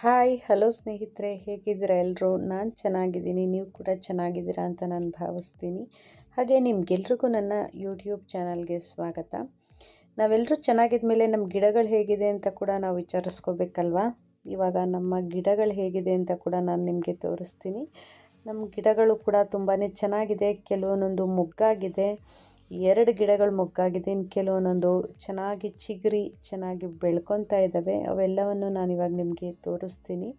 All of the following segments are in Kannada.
ಹಾಯ್, ಹಲೋ ಸ್ನೇಹಿತರೆ, ಹೇಗಿದ್ದೀರ ಎಲ್ಲರೂ ನಾನು ಚೆನ್ನಾಗಿದ್ದೀನಿ, ನೀವು ಕೂಡ ಚೆನ್ನಾಗಿದ್ದೀರಾ ಅಂತ ನಾನು ಭಾವಿಸ್ತೀನಿ. ಹಾಗೆ ನಿಮಗೆಲ್ರಿಗೂ ನನ್ನ ಯೂಟ್ಯೂಬ್ ಚಾನಲ್ಗೆ ಸ್ವಾಗತ. ನಾವೆಲ್ಲರೂ ಚೆನ್ನಾಗಿದ್ದ ಮೇಲೆ ನಮ್ಮ ಗಿಡಗಳು ಹೇಗಿದೆ ಅಂತ ಕೂಡ ನಾವು ವಿಚಾರಿಸ್ಕೋಬೇಕಲ್ವಾ? ಇವಾಗ ನಮ್ಮ ಗಿಡಗಳು ಹೇಗಿದೆ ಅಂತ ಕೂಡ ನಾನು ನಿಮಗೆ ತೋರಿಸ್ತೀನಿ. ನಮ್ಮ ಗಿಡಗಳು ಕೂಡ ತುಂಬಾ ಚೆನ್ನಾಗಿದೆ, ಕೆಲವೊಂದೊಂದು ಮೊಗ್ಗಾಗಿದೆ. ಎರಡು ಗಿಡಗಳು ಮೊಗ್ಗಾಗಿದೆ ಇನ್ನು ಕೆಲವೊಂದೊಂದು ಚೆನ್ನಾಗಿ ಚಿಗುರಿ, ಚೆನ್ನಾಗಿ ಬೆಳ್ಕೊತಾ ಇದ್ದಾವೆ. ಅವೆಲ್ಲವನ್ನು ನಾನು ಇವಾಗ ನಿಮಗೆ ತೋರಿಸ್ತೀನಿ.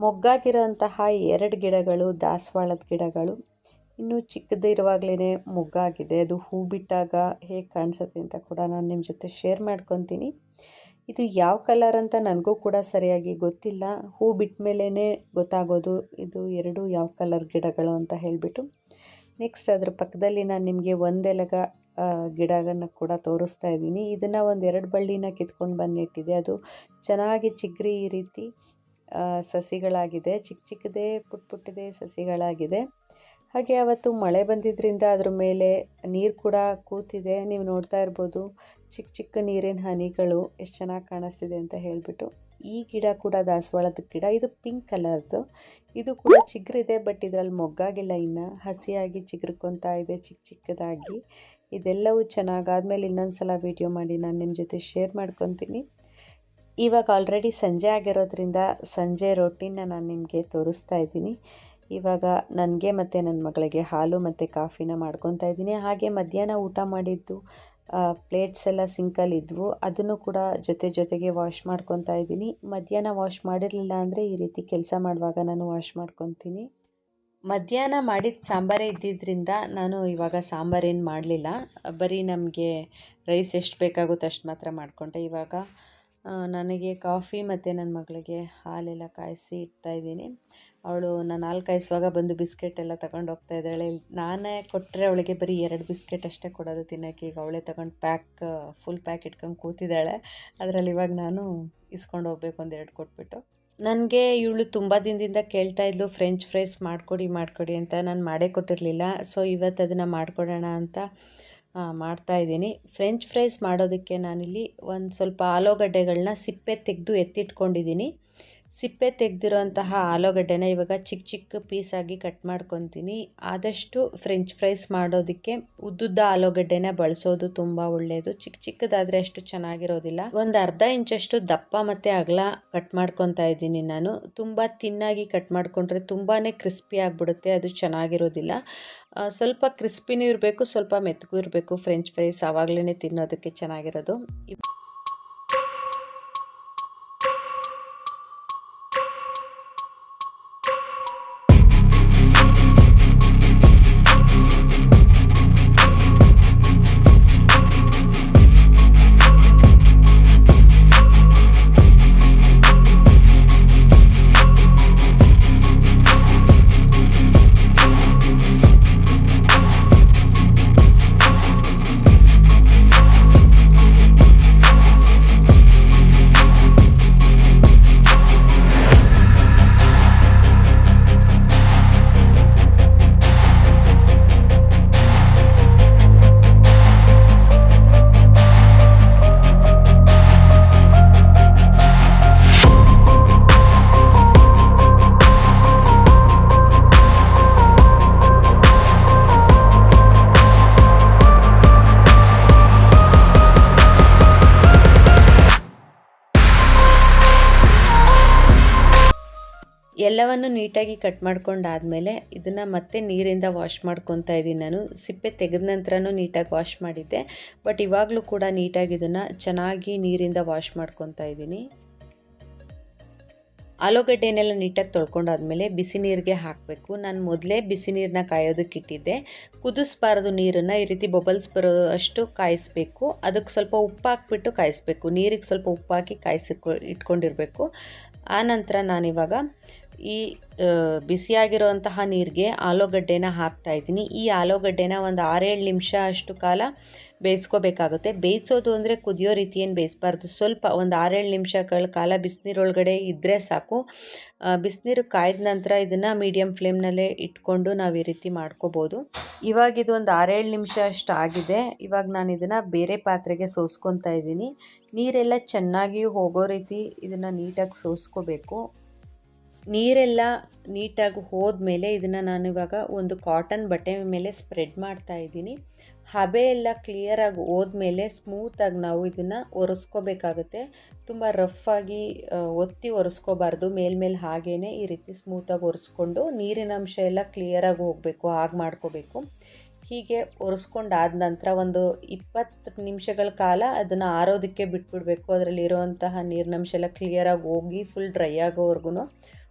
ಮೊಗ್ಗಾಗಿರೋಂತಹ ಎರಡು ಗಿಡಗಳು ದಾಸವಾಳದ ಗಿಡಗಳು. ಇನ್ನೂ ಚಿಕ್ಕದಿರುವಾಗಲೇ ಮೊಗ್ಗಾಗಿದೆ. ಅದು ಹೂ ಬಿಟ್ಟಾಗ ಹೇಗೆ ಕಾಣಿಸುತ್ತೆ ಅಂತ ಕೂಡ ನಾನು ನಿಮ್ಮ ಜೊತೆ ಶೇರ್ ಮಾಡ್ಕೊತೀನಿ. ಇದು ಯಾವ ಕಲರ್ ಅಂತ ನನಗೂ ಕೂಡ ಸರಿಯಾಗಿ ಗೊತ್ತಿಲ್ಲ. ಹೂ ಬಿಟ್ಟ ಮೇಲೇ ಗೊತ್ತಾಗೋದು ಇದು ಎರಡು ಯಾವ ಕಲರ್ ಗಿಡಗಳು ಅಂತ ಹೇಳಿಬಿಟ್ಟು. ನೆಕ್ಸ್ಟ್ ಅದ್ರ ಪಕ್ಕದಲ್ಲಿ ನಾನು ನಿಮಗೆ ಒಂದೆಲಗ ಗಿಡಗಳನ್ನು ಕೂಡ ತೋರಿಸ್ತಾ ಇದ್ದೀನಿ. ಇದನ್ನು ಒಂದು ಎರಡು ಬಳ್ಳಿನ ಕಿತ್ಕೊಂಡು ಬಂದಿಟ್ಟಿದೆ. ಅದು ಚೆನ್ನಾಗಿ ಚಿಗ್ರಿ ಈ ರೀತಿ ಸಸಿಗಳಾಗಿದೆ. ಚಿಕ್ಕ ಚಿಕ್ಕದೇ ಪುಟ್ಟ ಪುಟ್ಟದೇ ಸಸಿಗಳಾಗಿದೆ. ಹಾಗೆ ಅವತ್ತು ಮಳೆ ಬಂದಿದ್ದರಿಂದ ಅದ್ರ ಮೇಲೆ ನೀರು ಕೂಡ ಕೂತಿದೆ. ನೀವು ನೋಡ್ತಾ ಇರ್ಬೋದು ಚಿಕ್ಕ ಚಿಕ್ಕ ನೀರಿನ ಹನಿಗಳು ಎಷ್ಟು ಚೆನ್ನಾಗಿ ಕಾಣಿಸ್ತಿದೆ ಅಂತ ಹೇಳಿಬಿಟ್ಟು. ಈ ಗಿಡ ಕೂಡ ದಾಸವಾಳದ ಗಿಡ. ಇದು ಪಿಂಕ್ ಕಲರ್ದು ಇದು ಕೂಡ ಚಿಗ್ರಿದೆ ಬಟ್ ಇದರಲ್ಲಿ ಮೊಗ್ಗಾಗಿಲ್ಲ ಇನ್ನು. ಹಸಿಯಾಗಿ ಚಿಗುರ್ಕೊತಾ ಇದೆ ಚಿಕ್ಕ ಚಿಕ್ಕದಾಗಿ. ಇದೆಲ್ಲವೂ ಚೆನ್ನಾಗಾದ್ಮೇಲೆ ಇನ್ನೊಂದು ಸಲ ವೀಡಿಯೋ ಮಾಡಿ ನಾನು ನಿಮ್ಮ ಜೊತೆ ಶೇರ್ ಮಾಡ್ಕೊತೀನಿ. ಇವಾಗ ಆಲ್ರೆಡಿ ಸಂಜೆ ಆಗಿರೋದ್ರಿಂದ ಸಂಜೆ ರೊಟ್ಟಿನ ನಾನು ನಿಮಗೆ ತೋರಿಸ್ತಾ ಇದ್ದೀನಿ. ಇವಾಗ ನನಗೆ ಮತ್ತು ನನ್ನ ಮಗಳಿಗೆ ಹಾಲು ಮತ್ತು ಕಾಫಿನ ಮಾಡ್ಕೊತಾ ಇದ್ದೀನಿ. ಹಾಗೆ ಮಧ್ಯಾಹ್ನ ಊಟ ಮಾಡಿದ್ದು ಪ್ಲೇಟ್ಸ್ ಎಲ್ಲ ಸಿಂಕಲ್ಲಿ ಇದ್ವು. ಅದನ್ನು ಕೂಡ ಜೊತೆ ಜೊತೆಗೆ ವಾಶ್ ಮಾಡ್ಕೊತಾ ಇದ್ದೀನಿ. ಮಧ್ಯಾಹ್ನ ವಾಶ್ ಮಾಡಿರಲಿಲ್ಲ ಅಂದರೆ ಈ ರೀತಿ ಕೆಲಸ ಮಾಡುವಾಗ ನಾನು ವಾಶ್ ಮಾಡ್ಕೊತೀನಿ. ಮಧ್ಯಾಹ್ನ ಮಾಡಿದ ಸಾಂಬಾರೇ ಇದ್ದಿದ್ದರಿಂದ ನಾನು ಇವಾಗ ಸಾಂಬಾರೇನು ಮಾಡಲಿಲ್ಲ. ಬರೀ ನಮಗೆ ರೈಸ್ ಎಷ್ಟು ಬೇಕಾಗುತ್ತೆ ಅಷ್ಟು ಮಾತ್ರ ಮಾಡಿಕೊಂಡೆ ಇವಾಗ. ನನಗೆ ಕಾಫಿ ಮತ್ತು ನನ್ನ ಮಗಳಿಗೆ ಹಾಲೆಲ್ಲ ಕಾಯಿಸಿ ಇಡ್ತಾಯಿದ್ದೀನಿ ಅವಳು ನಾನು ಹಾಲು ಕಾಯಿಸುವಾಗ ಬಂದು ಬಿಸ್ಕೆಟ್ ಎಲ್ಲ ತಗೊಂಡು ಹೋಗ್ತಾ ಇದ್ದಾಳೆ. ನಾನೇ ಕೊಟ್ಟರೆ ಅವಳಿಗೆ ಬರೀ ಎರಡು ಬಿಸ್ಕೆಟ್ ಅಷ್ಟೇ ಕೊಡೋದು ತಿನ್ನೋಕ್ಕೆ. ಈಗ ಅವಳೇ ತಗೊಂಡು ಪ್ಯಾಕ್ ಫುಲ್ ಪ್ಯಾಕ್ ಇಟ್ಕೊಂಡು ಕೂತಿದ್ದಾಳೆ. ಅದರಲ್ಲಿ ಇವಾಗ ನಾನು ಇಸ್ಕೊಂಡು ಹೋಗ್ಬೇಕು ಒಂದೆರಡು ಕೊಟ್ಬಿಟ್ಟು. ನನಗೆ ಇವಳು ತುಂಬ ದಿನದಿಂದ ಕೇಳ್ತಾ ಇದ್ಲು ಫ್ರೆಂಚ್ ಫ್ರೈಸ್ ಮಾಡಿಕೊಡಿ ಮಾಡಿಕೊಡಿ ಅಂತ. ನಾನು ಮಾಡೇ ಕೊಟ್ಟಿರಲಿಲ್ಲ. ಸೊ ಇವತ್ತು ಅದನ್ನು ಮಾಡಿಕೊಡೋಣ ಅಂತ ಮಾಡ್ತಾ ಇದ್ದೀನಿ. ಫ್ರೆಂಚ್ ಫ್ರೈಸ್ ಮಾಡೋದಕ್ಕೆ ನಾನಿಲ್ಲಿ ಒಂದು ಸ್ವಲ್ಪ ಆಲೂಗಡ್ಡೆಗಳನ್ನ ಸಿಪ್ಪೆ ತೆಗೆದು ಎತ್ತಿಟ್ಕೊಂಡಿದ್ದೀನಿ. ಸಿಪ್ಪೆ ತೆಗೆದಿರೋಂತಹ ಆಲೂಗಡ್ಡೆನ ಇವಾಗ ಚಿಕ್ಕ ಚಿಕ್ಕ ಪೀಸಾಗಿ ಕಟ್ ಮಾಡ್ಕೊತೀನಿ. ಆದಷ್ಟು ಫ್ರೆಂಚ್ ಫ್ರೈಸ್ ಮಾಡೋದಕ್ಕೆ ಉದ್ದುದ್ದ ಆಲೂಗಡ್ಡೆನ ಬಳಸೋದು ತುಂಬ ಒಳ್ಳೆಯದು ಚಿಕ್ಕ ಚಿಕ್ಕದಾದರೆ ಅಷ್ಟು ಚೆನ್ನಾಗಿರೋದಿಲ್ಲ. ಒಂದು ಅರ್ಧ ಇಂಚಷ್ಟು ದಪ್ಪ ಮತ್ತು ಅಗಲ ಕಟ್ ಮಾಡ್ಕೊತಾ ಇದ್ದೀನಿ ನಾನು. ತುಂಬ ತಿನ್ನಾಗಿ ಕಟ್ ಮಾಡಿಕೊಂಡ್ರೆ ತುಂಬಾ ಕ್ರಿಸ್ಪಿ ಆಗಿಬಿಡುತ್ತೆ, ಅದು ಚೆನ್ನಾಗಿರೋದಿಲ್ಲ. ಸ್ವಲ್ಪ ಕ್ರಿಸ್ಪಿನೂ ಇರಬೇಕು, ಸ್ವಲ್ಪ ಮೆತ್ತಗೂ ಇರಬೇಕು ಫ್ರೆಂಚ್ ಫ್ರೈಸ್ ಆವಾಗಲೇ ತಿನ್ನೋದಕ್ಕೆ ಚೆನ್ನಾಗಿರೋದು. ಎಲ್ಲವನ್ನು ನೀಟಾಗಿ ಕಟ್ ಮಾಡ್ಕೊಂಡಾದಮೇಲೆ ಇದನ್ನು ಮತ್ತೆ ನೀರಿಂದ ವಾಶ್ ಮಾಡ್ಕೊತಾ ಇದ್ದೀನಿ ನಾನು. ಸಿಪ್ಪೆ ತೆಗೆದ ನಂತರನೂ ನೀಟಾಗಿ ವಾಶ್ ಮಾಡಿದ್ದೆ. ಬಟ್ ಇವಾಗಲೂ ಕೂಡ ನೀಟಾಗಿ ಇದನ್ನು ಚೆನ್ನಾಗಿ ನೀರಿಂದ ವಾಶ್ ಮಾಡ್ಕೊತಾ ಇದ್ದೀನಿ. ಆಲೂಗಡ್ಡೆನೆಲ್ಲ ನೀಟಾಗಿ ತೊಳ್ಕೊಂಡಾದ್ಮೇಲೆ ಬಿಸಿ ನೀರಿಗೆ ಹಾಕಬೇಕು. ನಾನು ಮೊದಲೇ ಬಿಸಿ ನೀರನ್ನ ಕಾಯೋದಕ್ಕೆ ಇಟ್ಟಿದ್ದೆ. ಕುದಿಸ್ಬಾರ್ದು ನೀರನ್ನು ಈ ರೀತಿ ಬಬಲ್ಸ್ ಬರೋ ಅಷ್ಟು ಕಾಯಿಸ್ಬೇಕು. ಅದಕ್ಕೆ ಸ್ವಲ್ಪ ಉಪ್ಪು ಹಾಕ್ಬಿಟ್ಟು ಕಾಯಿಸ್ಬೇಕು. ನೀರಿಗೆ ಸ್ವಲ್ಪ ಉಪ್ಪು ಹಾಕಿ ಕಾಯಿಸಿ ಇಟ್ಕೊಂಡಿರಬೇಕು. ಆನಂತರ ನಾನಿವಾಗ ಈ ಬಿಸಿಯಾಗಿರುವಂತಹ ನೀರಿಗೆ ಆಲೂಗಡ್ಡೆನ ಹಾಕ್ತಾ ಇದ್ದೀನಿ. ಈ ಆಲೂಗಡ್ಡೆನ ಒಂದು ಆರೇಳು ನಿಮಿಷ ಅಷ್ಟು ಕಾಲ ಬೇಯಿಸ್ಕೋಬೇಕಾಗುತ್ತೆ. ಬೇಯಿಸೋದು ಅಂದರೆ ಕುದಿಯೋ ರೀತಿ ಏನು ಬೇಯಿಸಬಾರ್ದು. ಸ್ವಲ್ಪ ಒಂದು ಆರೇಳು ನಿಮಿಷಗಳ ಕಾಲ ಬಿಸಿನೀರೊಳಗಡೆ ಇದ್ದರೆ ಸಾಕು. ಬಿಸಿನೀರು ಕಾಯ್ದ ನಂತರ ಇದನ್ನು ಮೀಡಿಯಮ್ ಫ್ಲೇಮ್ನಲ್ಲೇ ಇಟ್ಕೊಂಡು ನಾವು ಈ ರೀತಿ ಮಾಡ್ಕೋಬೋದು. ಇವಾಗ ಇದು ಒಂದು ಆರೇಳು ನಿಮಿಷ ಅಷ್ಟು ಆಗಿದೆ. ಇವಾಗ ನಾನು ಇದನ್ನು ಬೇರೆ ಪಾತ್ರೆಗೆ ಸೋಸ್ಕೊತಾ ಇದ್ದೀನಿ. ನೀರೆಲ್ಲ ಚೆನ್ನಾಗಿ ಹೋಗೋ ರೀತಿ ಇದನ್ನು ನೀಟಾಗಿ ಸೋಸ್ಕೋಬೇಕು. ನೀರೆಲ್ಲ ನೀಟಾಗಿ ಹೋದ್ಮೇಲೆ ಇದನ್ನು ನಾನು ಇವಾಗ ಒಂದು ಕಾಟನ್ ಬಟ್ಟೆ ಮೇಲೆ ಸ್ಪ್ರೆಡ್ ಮಾಡ್ತಾ ಇದ್ದೀನಿ. ಹಬೆ ಎಲ್ಲ ಕ್ಲಿಯರಾಗಿ ಹೋದ್ಮೇಲೆ ಸ್ಮೂತಾಗಿ ನಾವು ಇದನ್ನು ಒರೆಸ್ಕೋಬೇಕಾಗುತ್ತೆ. ತುಂಬ ರಫಾಗಿ ಒತ್ತಿ ಒರೆಸ್ಕೋಬಾರ್ದು. ಮೇಲ್ಮೇಲೆ ಹಾಗೇ ಈ ರೀತಿ ಸ್ಮೂತಾಗಿ ಒರೆಸ್ಕೊಂಡು ನೀರಿನ ಅಂಶ ಎಲ್ಲ ಕ್ಲಿಯರಾಗಿ ಹೋಗಬೇಕು, ಹಾಗೆ ಮಾಡ್ಕೋಬೇಕು. ಹೀಗೆ ಒರೆಸ್ಕೊಂಡಾದ ನಂತರ ಒಂದು ಇಪ್ಪತ್ತು ನಿಮಿಷಗಳ ಕಾಲ ಅದನ್ನು ಆರೋದಕ್ಕೆ ಬಿಟ್ಬಿಡಬೇಕು. ಅದರಲ್ಲಿ ಅಂತಹ ನೀರಿನಂಶ ಎಲ್ಲ ಕ್ಲಿಯರಾಗಿ ಹೋಗಿ ಫುಲ್ ಡ್ರೈ ಆಗೋವರೆಗೂ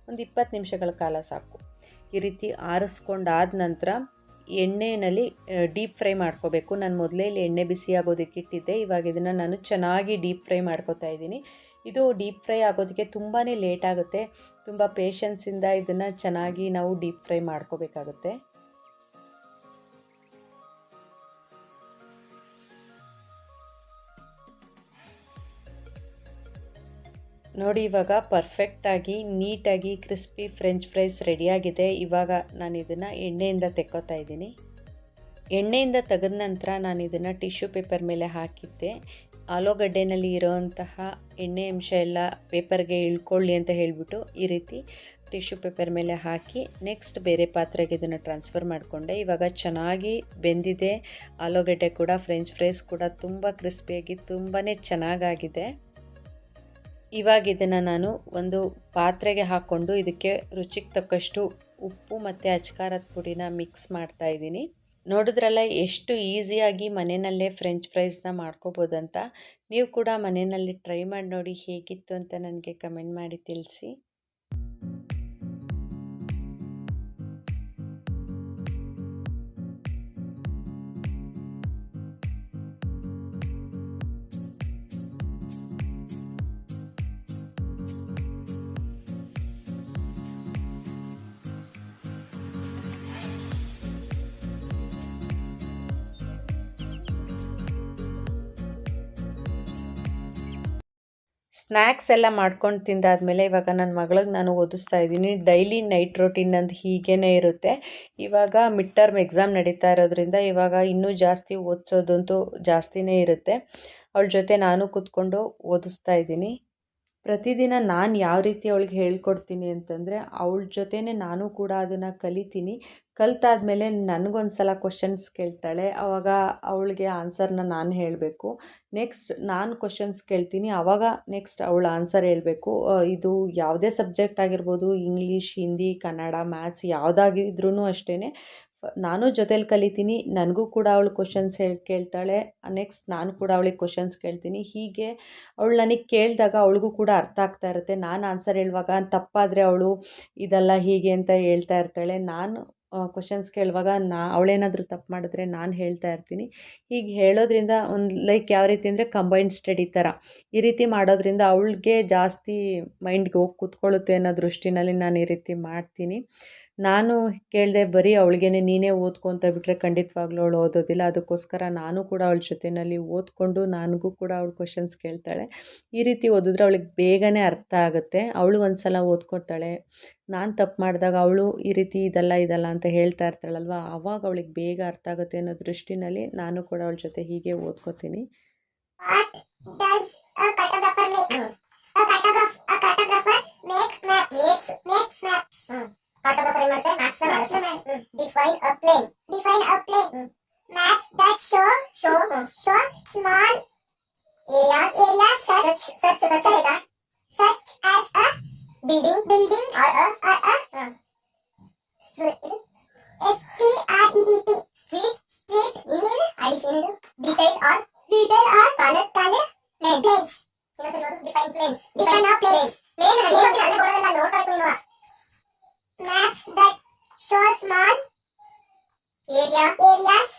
ಒಂದು ಇಪ್ಪತ್ತು ನಿಮಿಷಗಳ ಕಾಲ ಸಾಕು. ಈ ರೀತಿ ಆರಿಸ್ಕೊಂಡಾದ ನಂತರ ಎಣ್ಣೆಯಲ್ಲಿ ಡೀಪ್ ಫ್ರೈ ಮಾಡ್ಕೋಬೇಕು. ನಾನು ಮೊದಲೇ ಇಲ್ಲಿ ಎಣ್ಣೆ ಬಿಸಿ ಆಗೋದಕ್ಕೆ ಇಟ್ಟಿದ್ದೆ. ಇವಾಗ ಇದನ್ನು ನಾನು ಚೆನ್ನಾಗಿ ಡೀಪ್ ಫ್ರೈ ಮಾಡ್ಕೋತಾ ಇದ್ದೀನಿ. ಇದು ಡೀಪ್ ಫ್ರೈ ಆಗೋದಕ್ಕೆ ತುಂಬಾ ಲೇಟ್ ಆಗುತ್ತೆ. ತುಂಬ ಪೇಷನ್ಸಿಂದ ಇದನ್ನು ಚೆನ್ನಾಗಿ ನಾವು ಡೀಪ್ ಫ್ರೈ ಮಾಡ್ಕೋಬೇಕಾಗುತ್ತೆ. ನೋಡಿ, ಇವಾಗ ಪರ್ಫೆಕ್ಟಾಗಿ ನೀಟಾಗಿ ಕ್ರಿಸ್ಪಿ ಫ್ರೆಂಚ್ ಫ್ರೈಸ್ ರೆಡಿಯಾಗಿದೆ ಇವಾಗ ನಾನು ಇದನ್ನು ಎಣ್ಣೆಯಿಂದ ತೆಕ್ಕೋತಾ ಇದ್ದೀನಿ. ಎಣ್ಣೆಯಿಂದ ತೆಗೆದ ನಂತರ ನಾನು ಇದನ್ನು ಟಿಶ್ಯೂ ಪೇಪರ್ ಮೇಲೆ ಹಾಕಿದ್ದೆ. ಆಲೂಗಡ್ಡೆನಲ್ಲಿ ಇರೋವಂತಹ ಎಣ್ಣೆ ಅಂಶ ಎಲ್ಲ ಪೇಪರ್ಗೆ ಇಳ್ಕೊಳ್ಳಿ ಅಂತ ಹೇಳಿಬಿಟ್ಟು ಈ ರೀತಿ ಟಿಶ್ಯೂ ಪೇಪರ್ ಮೇಲೆ ಹಾಕಿ ನೆಕ್ಸ್ಟ್ ಬೇರೆ ಪಾತ್ರೆಗೆ ಇದನ್ನು ಟ್ರಾನ್ಸ್ಫರ್ ಮಾಡಿಕೊಂಡೆ. ಇವಾಗ ಚೆನ್ನಾಗಿ ಬೆಂದಿದೆ. ಆಲೂಗಡ್ಡೆ ಕೂಡ ಫ್ರೆಂಚ್ ಫ್ರೈಸ್ ಕೂಡ ತುಂಬ ಕ್ರಿಸ್ಪಿಯಾಗಿ ತುಂಬಾ ಚೆನ್ನಾಗಾಗಿದೆ. ಇವಾಗ ಇದನ್ನು ನಾನು ಒಂದು ಪಾತ್ರೆಗೆ ಹಾಕ್ಕೊಂಡು ಇದಕ್ಕೆ ರುಚಿಗೆ ತಕ್ಕಷ್ಟು ಉಪ್ಪು ಮತ್ತು ಅಚ್ಕಾರದ ಪುಡಿನ ಮಿಕ್ಸ್ ಮಾಡ್ತಾ ಇದ್ದೀನಿ. ನೋಡಿದ್ರಲ್ಲ ಎಷ್ಟು ಈಸಿಯಾಗಿ ಮನೆಯಲ್ಲೇ ಫ್ರೆಂಚ್ ಫ್ರೈಸ್ನ ಮಾಡ್ಕೋಬೋದಂತ. ನೀವು ಕೂಡ ಮನೆಯಲ್ಲಿ ಟ್ರೈ ಮಾಡಿ ನೋಡಿ ಹೇಗಿತ್ತು ಅಂತ ನನಗೆ ಕಮೆಂಟ್ ಮಾಡಿ ತಿಳಿಸಿ. ಸ್ನ್ಯಾಕ್ಸ್ ಎಲ್ಲ ಮಾಡ್ಕೊಂಡು ತಿಂದಾದಮೇಲೆ ಇವಾಗ ನನ್ನ ಮಗಳಿಗೆ ನಾನು ಓದಿಸ್ತಾ ಇದ್ದೀನಿ. ಡೈಲಿ ನೈಟ್ ರೊಟೀನ್ ಅಂತ ಹೀಗೇ ಇರುತ್ತೆ. ಇವಾಗ ಮಿಡ್ ಟರ್ಮ್ ಎಕ್ಸಾಮ್ ನಡೀತಾ ಇರೋದ್ರಿಂದ ಇವಾಗ ಇನ್ನೂ ಜಾಸ್ತಿ ಓದಿಸೋದಂತೂ ಜಾಸ್ತಿನೇ ಇರುತ್ತೆ. ಅವಳ ಜೊತೆ ನಾನು ಕೂತ್ಕೊಂಡು ಓದಿಸ್ತಾ ಇದ್ದೀನಿ. ಪ್ರತಿದಿನ ನಾನು ಯಾವ ರೀತಿ ಅವಳಿಗೆ ಹೇಳ್ಕೊಡ್ತೀನಿ ಅಂತಂದರೆ, ಅವಳ ಜೊತೆನೇ ನಾನು ಕೂಡ ಅದನ್ನು ಕಲಿತೀನಿ. ಕಲ್ತಾದ್ಮೇಲೆ ನನಗೊಂದು ಸಲ ಕ್ವಶನ್ಸ್ ಕೇಳ್ತಾಳೆ. ಆವಾಗ ಅವಳಿಗೆ ಆನ್ಸರ್ನ ನಾನು ಹೇಳಬೇಕು. ನೆಕ್ಸ್ಟ್ ನಾನು ಕ್ವಶನ್ಸ್ ಕೇಳ್ತೀನಿ. ಆವಾಗ ನೆಕ್ಸ್ಟ್ ಅವಳು ಆನ್ಸರ್ ಹೇಳಬೇಕು. ಇದು ಯಾವುದೇ ಸಬ್ಜೆಕ್ಟ್ ಆಗಿರ್ಬೋದು ಇಂಗ್ಲೀಷ್ ಹಿಂದಿ ಕನ್ನಡ ಮ್ಯಾಥ್ಸ್ ಯಾವುದಾಗಿದ್ರೂ ಅಷ್ಟೇ ನಾನು ಜೊತೇಲಿ ಕಲಿತೀನಿ, ನನಗೂ ಕೂಡ ಅವಳು ಕ್ವಶನ್ಸ್ ಹೇಳಿ, ಕೇಳ್ತಾಳೆ. ನೆಕ್ಸ್ಟ್ ನಾನು ಕೂಡ ಅವಳಿಗೆ ಕ್ವಶನ್ಸ್ ಕೇಳ್ತೀನಿ. ಹೀಗೆ ಅವಳು ನನಗೆ ಕೇಳಿದಾಗ ಅವಳಿಗೂ ಕೂಡ ಅರ್ಥ ಆಗ್ತಾ ಇರುತ್ತೆ. ನಾನು ಆನ್ಸರ್ ಹೇಳುವಾಗ ತಪ್ಪಾದರೆ ಅವಳು ಇದಲ್ಲ ಹೀಗೆ ಅಂತ ಹೇಳ್ತಾ ಇರ್ತಾಳೆ. ನಾನು ಕ್ವಶನ್ಸ್ ಕೇಳುವಾಗ ನಾ, ಅವಳೇನಾದರೂ ತಪ್ಪು ಮಾಡಿದ್ರೆ ನಾನು ಹೇಳ್ತಾ ಇರ್ತೀನಿ. ಹೀಗೆ ಹೇಳೋದ್ರಿಂದ ಒಂದು ಲೈಕ್ ಯಾವ ರೀತಿ ಅಂದರೆ ಕಂಬೈನ್ಡ್ ಸ್ಟಡಿ ಥರ ಈ ರೀತಿ ಮಾಡೋದ್ರಿಂದ ಅವಳಿಗೆ ಜಾಸ್ತಿ ಮೈಂಡ್ಗೆ ಹೋಗಿ ಕೂತ್ಕೊಳ್ಳುತ್ತೆ ಅನ್ನೋ ದೃಷ್ಟಿನಲ್ಲಿ ನಾನು ಈ ರೀತಿ ಮಾಡ್ತೀನಿ. ನಾನು ಕೇಳಿದೆ ಬರೀ ಅವಳಿಗೇನೆ ನೀನೇ ಓದ್ಕೊ ಅಂತ ಬಿಟ್ಟರೆ ಖಂಡಿತವಾಗ್ಲೂ ಅವಳು ಓದೋದಿಲ್ಲ. ಅದಕ್ಕೋಸ್ಕರ ನಾನು ಕೂಡ ಅವಳ ಜೊತೆಯಲ್ಲಿ ಓದ್ಕೊಂಡು ನನಗೂ ಕೂಡ ಅವಳು ಕ್ವಶನ್ಸ್ ಕೇಳ್ತಾಳೆ. ಈ ರೀತಿ ಓದಿದ್ರೆ ಅವಳಿಗೆ ಬೇಗನೆ ಅರ್ಥ ಆಗುತ್ತೆ. ಅವಳು ಒಂದು ಸಲ ಓದ್ಕೊತಾಳೆ ನಾನು ತಪ್ಪು ಮಾಡಿದಾಗ ಅವಳು ಈ ರೀತಿ ಇದಲ್ಲ ಇದಲ್ಲ ಅಂತ ಹೇಳ್ತಾ ಇರ್ತಾಳಲ್ವ? ಆವಾಗ ಅವಳಿಗೆ ಬೇಗ ಅರ್ಥ ಆಗುತ್ತೆ ಅನ್ನೋ ದೃಷ್ಟಿನಲ್ಲಿ ನಾನು ಕೂಡ ಅವಳ ಜೊತೆ ಹೀಗೆ ಓದ್ಕೋತೀನಿ. Cartographer ಏನ್ ಮಾಡುತ್ತೆ maps ನ ಮಾಡುತ್ತೆ define a plane define a plane maps that show show show small areas areas such such such as such as a building building or a or a uh, street S T R E E T street street in in addition detail or detail or color color planes planes define planes define a planes plane ಅಲ್ಲಿ ಅಲ್ಲಿ ಕೊಡೋದಲ್ಲ ನೋಡ್ತಾ ಇರ್ತೀನಿ maps that show small area areas.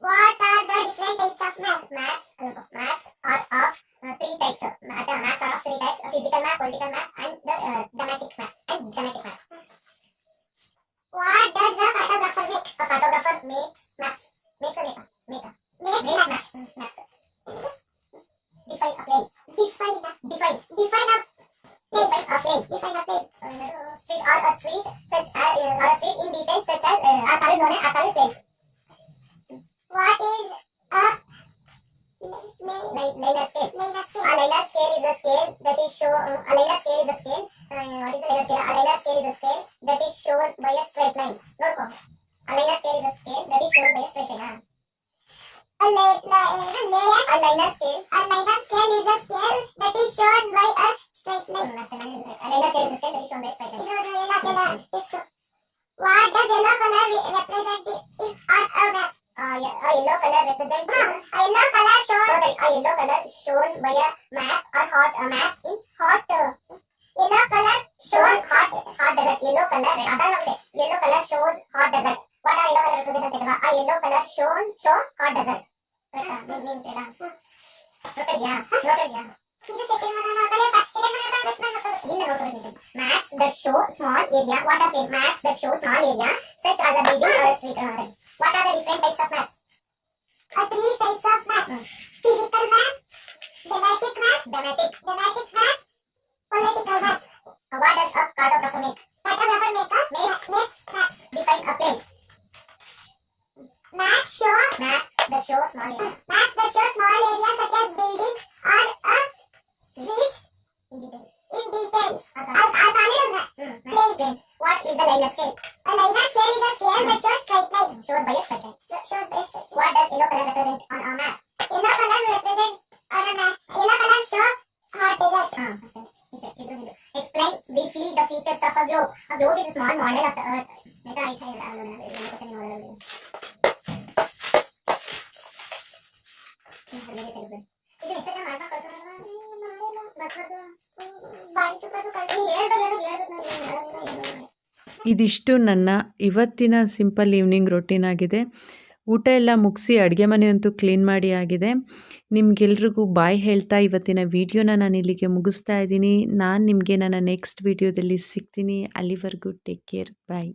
What are the different types of maps? Maps, maps are of uh, three types. Of, uh, the maps are of three types: physical map, political map, and the uh, thematic map. And thematic map. What does a cartographer make? A cartographer make Line, linear scale. Linear scale. A linear scale is a scale that is shown. a linear scale is a scale. Uh, what is a linear scale? A linear scale is a scale that is shown by a straight line. ನೋಡ್ಕೊ. A linear scale is a scale that is shown by a straight line. A, li- li- a linear a linear scale. A linear scale is a scale that is shown by a straight line. A linear scale is a scale that is shown by a straight line. ಇದು yellow color. If what does yellow color re- represent in on a map? Uh, yeah, a yellow color represents huh. a yellow color shown so the, a yellow color shown by a map or hot a map in hot uh, yellow color shown hot hot desert yellow color அதான் நமக்கு yellow color shows hot desert what are yellow color represent தெரியுமா a yellow color shown show hot desert மீன் மீன் தெரியுமா நோட்டடியா நோட்டடியா இது செட்டில் பண்ண நோட்டடியா ನೋಡ್ಕೊಳ್ಳಿ, first second one ನೋಡ್ಕೊಳ್ಳಿ, first one ನೋಡ್ಕೊಳ್ಳಿ. ಇಲ್ಲ ನೋಡ್ಕೊಳ್ಳಿ. Maps that show small area. What are they? Maps that show small area such as a building or a street. Uh, what are the different types of maps? Uh, three types of map. Physical map, thematic map, thematic, thematic map, political map. Uh, what does a cartographer make? Cartographer make a makes makes maps. Define a place. Maps show maps that show small area. Maps that show small areas such as buildings or uh, streets in details. In details. I'll, I'll call it a map. Planes. What is a linear scale? A linear scale is a scale that shows straight line. Shows by a straight line. Shows by a straight line. What does yellow color represent on our map? Yellow color represent on a map. Yellow color show hot desert. Ah, ಅಷ್ಟೇ. ಇಷ್ಟೇ. ಇದು ಇದು. Explain briefly the features of a globe. A globe is a small model of the earth. ಆಯ್ತಾ? ಆಯ್ತಾ? ಇಲ್ಲ, ಅಲ್ಲ, ಅಲ್ಲ, ಇಲ್ಲ, question ಇಲ್ಲ, ಅಲ್ಲ, ಅಲ್ಲ. ಹ್ಮ್, ಅಲ್ಲಿಗೆ ತೆಗ್ದು. ಇದು ಎಷ್ಟೋ ಜನ ಮಾಡ್ಕೊಂಡು ಕಳ್ಸೋರಲ್ವಾ? ಇದಿಷ್ಟು ನನ್ನ ಇವತ್ತಿನ ಸಿಂಪಲ್ ಈವ್ನಿಂಗ್ ರೊಟೀನ್ ಆಗಿದೆ. ಊಟ ಎಲ್ಲ ಮುಗಿಸಿ ಅಡುಗೆ ಮನೆಯಂತೂ ಕ್ಲೀನ್ ಮಾಡಿ ಆಗಿದೆ. ನಿಮ್ಗೆಲ್ರಿಗೂ ಬಾಯ್ ಹೇಳ್ತಾ ಇವತ್ತಿನ ವಿಡಿಯೋನ ನಾನು ಇಲ್ಲಿಗೆ ಮುಗಿಸ್ತಾ ಇದ್ದೀನಿ. ನಾನು ನಿಮಗೆ ನನ್ನ ನೆಕ್ಸ್ಟ್ ವಿಡಿಯೋದಲ್ಲಿ ಸಿಗ್ತೀನಿ. ಅಲ್ಲಿವರೆಗೂ ಟೇಕ್ ಕೇರ್ ಬಾಯ್